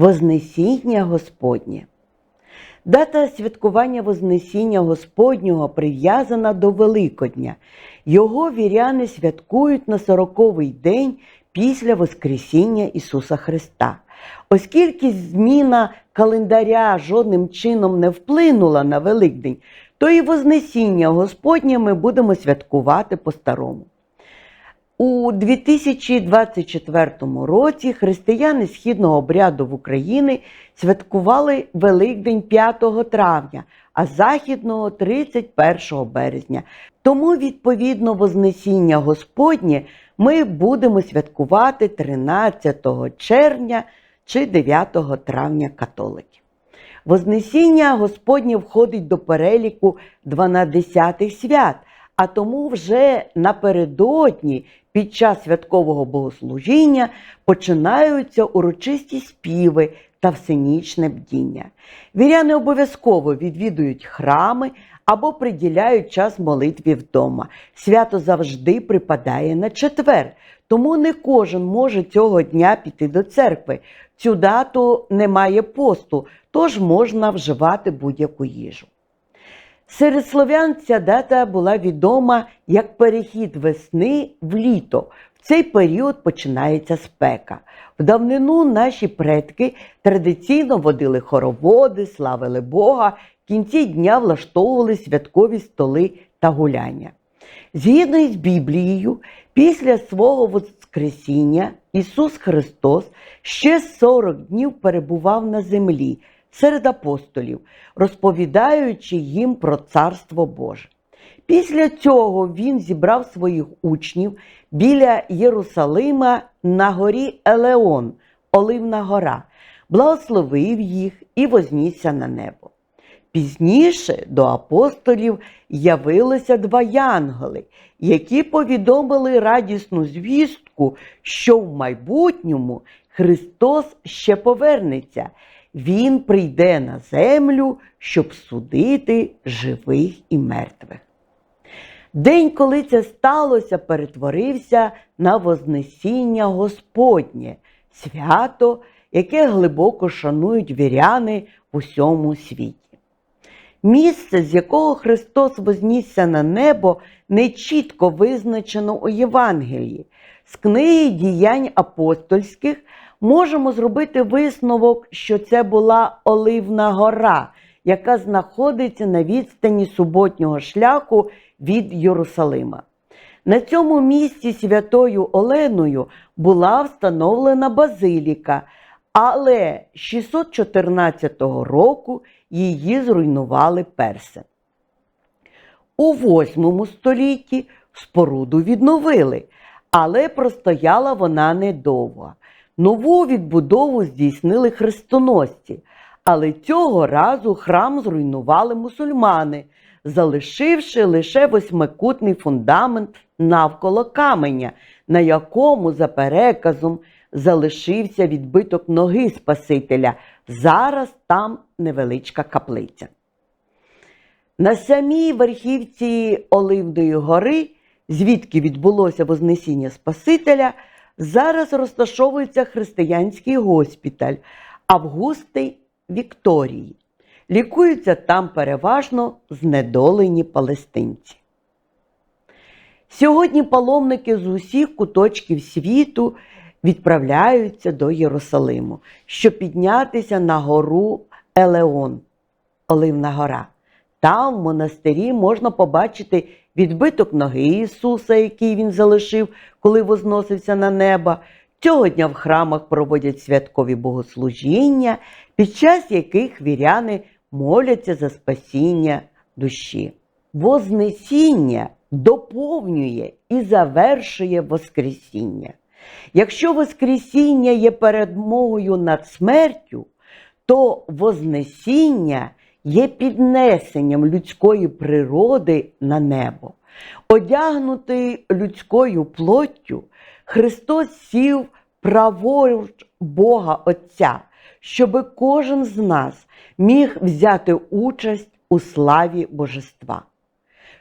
Вознесіння Господнє. Дата святкування Вознесіння Господнього прив'язана до Великодня. Його віряни святкують на сороковий день після Воскресіння Ісуса Христа. Оскільки зміна календаря жодним чином не вплинула на Великдень, то і Вознесіння Господнє ми будемо святкувати по-старому. У 2024 році християни східного обряду в Україні святкували Великдень 5 травня, а західного 31 березня. Тому, відповідно, Вознесіння Господнє ми будемо святкувати 13 червня чи 9 травня католиків. Вознесіння Господнє входить до переліку 12 свят, а тому вже напередодні під час святкового богослужіння починаються урочисті співи та всенічне бдіння. Віряни обов'язково відвідують храми або приділяють час молитві вдома. Свято завжди припадає на четвер, тому не кожен може цього дня піти до церкви. Цю дату немає посту, тож можна вживати будь-яку їжу. Серед слов'ян ця дата була відома як перехід весни в літо. В цей період починається спека. В давнину наші предки традиційно водили хороводи, славили Бога, в кінці дня влаштовували святкові столи та гуляння. Згідно із Біблією, після свого Воскресіння Ісус Христос ще 40 днів перебував на землі серед апостолів, розповідаючи їм про Царство Боже. Після цього він зібрав своїх учнів біля Єрусалима на горі Елеон, Оливна гора, благословив їх і вознісся на небо. Пізніше до апостолів явилися два янголи, які повідомили радісну звістку, що в майбутньому Христос ще повернеться. Він прийде на землю, щоб судити живих і мертвих. День, коли це сталося, перетворився на Вознесіння Господнє, свято, яке глибоко шанують віряни в усьому світі. Місце, з якого Христос вознісся на небо, не чітко визначено у Євангелії. З книги діянь апостольських можемо зробити висновок, що це була Оливна гора, яка знаходиться на відстані суботнього шляху від Єрусалима. На цьому місці святою Оленою була встановлена базиліка, але 614 року її зруйнували перси. У 8 столітті споруду відновили, але простояла вона недовго. Нову відбудову здійснили хрестоносці, але цього разу храм зруйнували мусульмани, залишивши лише восьмикутний фундамент навколо каменя, на якому, за переказом, залишився відбиток ноги Спасителя. Зараз там невеличка каплиця. На самій верхівці Оливної гори, звідки відбулося Вознесіння Спасителя, зараз розташовується християнський госпіталь Августий Вікторії. Лікуються там переважно знедолені палестинці. Сьогодні паломники з усіх куточків світу відправляються до Єрусалиму, щоб піднятися на гору Елеон, Оливна гора. Там, в монастирі, можна побачити відбиток ноги Ісуса, який Він залишив, коли возносився на небо. Цього дня в храмах проводять святкові богослужіння, під час яких віряни моляться за спасіння душі. Вознесіння доповнює і завершує Воскресіння. Якщо Воскресіння є передмогою над смертю, то Вознесіння є піднесенням людської природи на небо. Одягнутий людською плоттю, Христос сів праворуч Бога Отця, щоб кожен з нас міг взяти участь у славі Божества.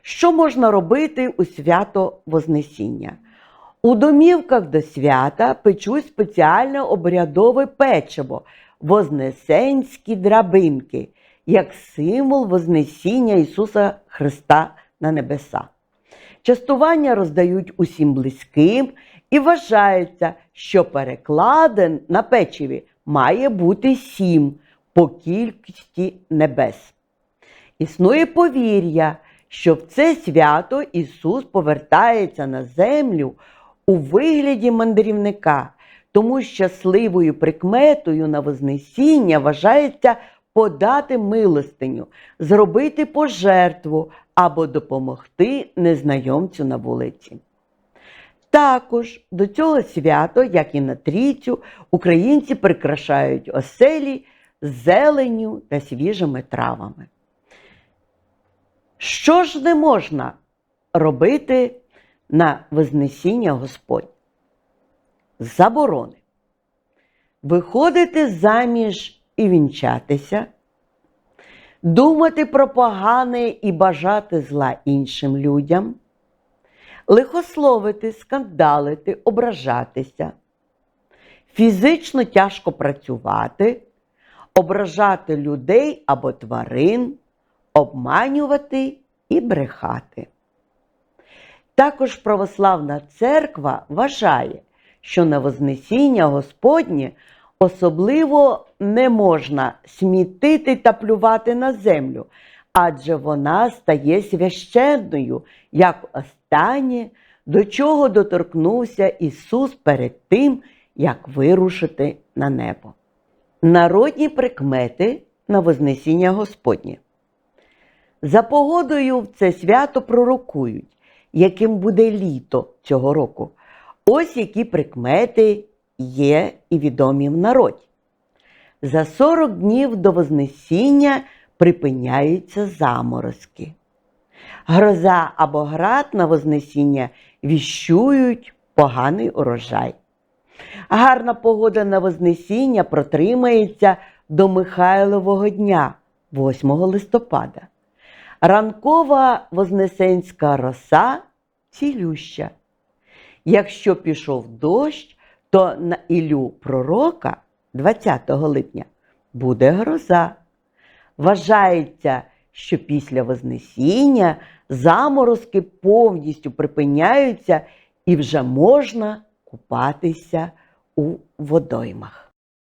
Що можна робити у свято Вознесіння? У домівках до свята печуть спеціальне обрядове печиво вознесенські драбинки, як символ Вознесіння Ісуса Христа на небеса. Частування роздають усім близьким і вважається, що перекладен на печиві має бути сім по кількості небес. Існує повір'я, що в це свято Ісус повертається на землю у вигляді мандрівника, тому щасливою прикметою на Вознесіння вважається подати милостиню, зробити пожертву або допомогти незнайомцю на вулиці. Також до цього свято, як і на трійцю, українці прикрашають оселі зеленню та свіжими травами. Що ж не можна робити на Вознесіння Господь? Заборони. Виходити заміж і вінчатися, думати про погане і бажати зла іншим людям, лихословити, скандалити, ображатися, фізично тяжко працювати, ображати людей або тварин, обманювати і брехати. Також православна церква вважає, що на Вознесіння Господнє особливо не можна смітити та плювати на землю, адже вона стає священною, як останнє, до чого доторкнувся Ісус перед тим, як вирушити на небо. Народні прикмети на Вознесіння Господнє. За погодою в це свято пророкують, яким буде літо цього року. Ось які прикмети є і відомі в народі. За 40 днів до Вознесіння припиняються заморозки. Гроза або град на Вознесіння віщують поганий урожай. Гарна погода на Вознесіння протримається до Михайлового дня, 8 листопада. Ранкова вознесенська роса цілюща. Якщо пішов дощ, то на Ілю пророка 20 липня буде гроза. Вважається, що після Вознесіння заморозки повністю припиняються і вже можна купатися у водоймах.